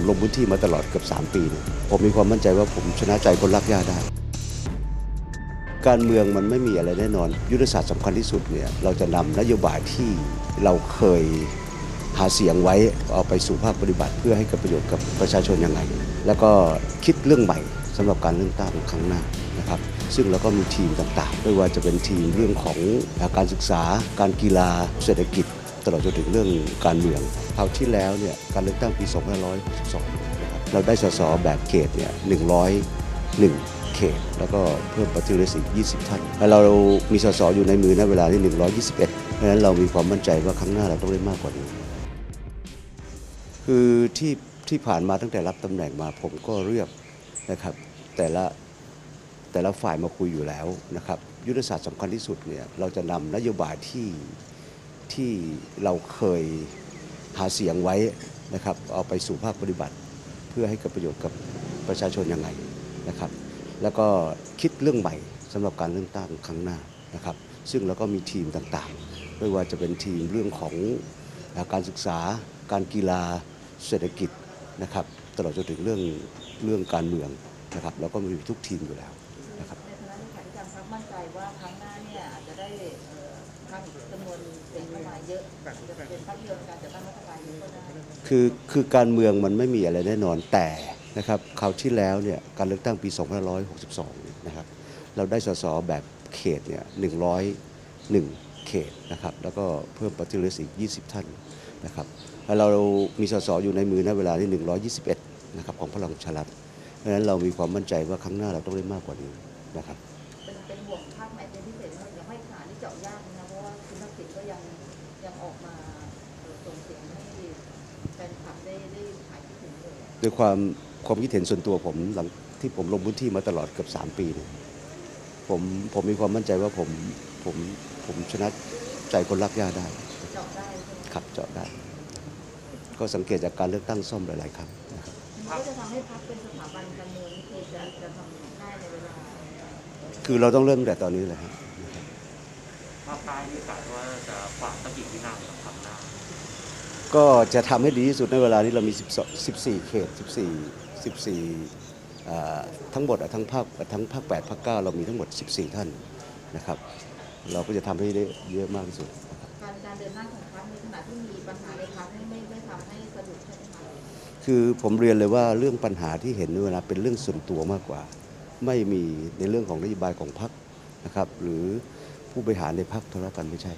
ผมลงพื้นที่มาตลอดเกือบ3 ปีเนี่ยผมมีความมั่นใจว่าผมชนะใจคนรักย่าได้ การเมืองมันไม่มีอะไรแน่นอน ยุทธศาสตร์สำคัญที่สุดเนี่ยเราจะนำนโยบายที่เราเคยหาเสียงไว้เอาไปสู่ภาคปฏิบัติเพื่อให้เกิดประโยชน์กับประชาชนยังไง แล้วก็คิดเรื่องใหม่สำหรับการเลือกตั้งครั้งหน้านะครับซึ่งเราก็มีทีมต่างๆ ไม่ว่าจะเป็นทีมเรื่องของการศึกษา การกีฬา เศรษฐกิจ ตลอดจนถึงเรื่องการเมืองคราวที่แล้วเนี่ยการเลือกตั้งปี 2562นะครับเราได้สสแบบเขตเนี่ย101 เขต แล้วก็เพิ่มปฏิริษีอีก20 ท่านแล้วเรามีสสอยู่ในมือณเวลาที่ 121 เพราะฉะนั้นเรามีความมั่นใจว่าครั้งหน้าเราต้องได้มากกว่านี้ คือที่ที่ผ่านมาตั้งแต่รับตำแหน่งมาผมก็เรียกนะครับแต่ละแต่ละฝ่ายมาคุยอยู่แล้วนะครับยุทธศาสตร์สำคัญที่สุดเนี่ยเราจะนำนโยบายที่ ที่เราเคยหาเสียงไว้นะครับ เอาไปสู่ภาคปฏิบัติ เพื่อให้เกิดประโยชน์กับประชาชนยังไงนะครับ แล้วก็คิดเรื่องใหม่สำหรับการเลือกตั้งครั้งหน้านะครับ ซึ่งเราก็มีทีมต่างๆ ไม่ว่าจะเป็นทีมเรื่องของการศึกษา การกีฬาเศรษฐกิจนะครับ ตลอดจนถึงเรื่องเรื่องการเมืองนะครับเราก็มีทุกทีมอยู่แล้วนะครับในคณะเลขาธิการพรรคมั่นใจว่าครั้งหน้าเนี่ยอาจจะได้ เอ่อพรรคจำนวนเสียงเข้ามาเยอะอาจจะเป็นพรรคเดียวในการจัดตั้งรัฐบาลเยอะก็ได้คือคือการเมืองมันไม่มีอะไรแน่นอนแต่นะครับคราวที่แล้วเนี่ยการเลือกตั้งปี 2562เนี่ยนะครับ เราได้สสแบบเขตเนี่ย101 เขตนะครับ แล้วก็เพิ่มปฏิริษีอีก 20 ท่านนะครับแล้วเรามีสสอยู่ในมือณเวลาที่ 121 นะครับของพลังชารัฐเพราะฉะนั้นเรามีความมั่นใจว่าครั้งหน้าเราต้องได้มากกว่านี้นะครับ เป็นเป็นห่วงพรรคไหมเป็นพิเศษไหมอย่างไม่ขนาดที่เจาะยากนะเพราะว่าคุณทักษิณก็ยังยังออกมาเอ่อส่งเสียงให้แฟนคลับได้ได้หายคิดถึงเลยด้วยความความคิดเห็นส่วนตัวผมหลังที่ผมลงพื้นที่มาตลอดเกือบ3 ปีเนี่ยผมผมมีความมั่นใจว่าผมผมผมชนะใจคนรักย่าได้เจาะได้ใช่ไหมขับเจาะได้ ก็สังเกตจากการเลือกตั้งซ่อมหลาย ๆ ครั้งนะครับมันก็จะทำให้พรรคเป็นสถาบันการเมืองที่จะจะทำได้ในเวลา คือเราต้องเริ่มตั้งแต่ตอนนี้เลยครับภาคใต้นี่กะว่าจะกวาดสักกี่ที่นั่งครับครั้งหน้าก็จะทำให้ดีที่สุดในเวลานี้เรามี12 14 เขต 14 14อ่าทั้งหมดอะทั้งภาคทั้งภาค8ภาค9เรามีทั้งหมด 14 ท่านนะครับ เราก็จะทำให้ได้เยอะมากที่สุด การการเดินหน้าของพรรคในขณะที่มีปัญหาในพรรคไม่ไม่ไม่ทำให้สะดุดใช่ไหมคะคือผมเรียนเลยว่าเรื่องปัญหาที่เห็นในเวลาเป็นเรื่องส่วนตัวมากกว่า ไม่มีในเรื่องของนโยบายของพรรคนะครับ หรือผู้บริหารในพรรคทะเลาะกันไม่ใช่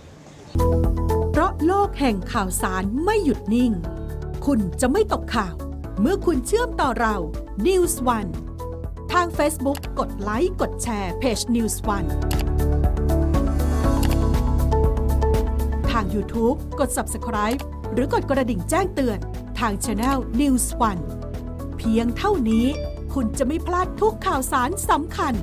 เพราะโลกแห่งข่าวสารไม่หยุดนิ่ง คุณจะไม่ตกข่าว เมื่อคุณเชื่อมต่อเรา News One ทาง Facebook กดไลค์กดแชร์เพจ News One ทาง YouTube กด Subscribe หรือกดกระดิ่งแจ้งเตือนทาง Channel News One เพียงเท่านี้ คุณจะไม่พลาดทุกข่าวสารสำคัญ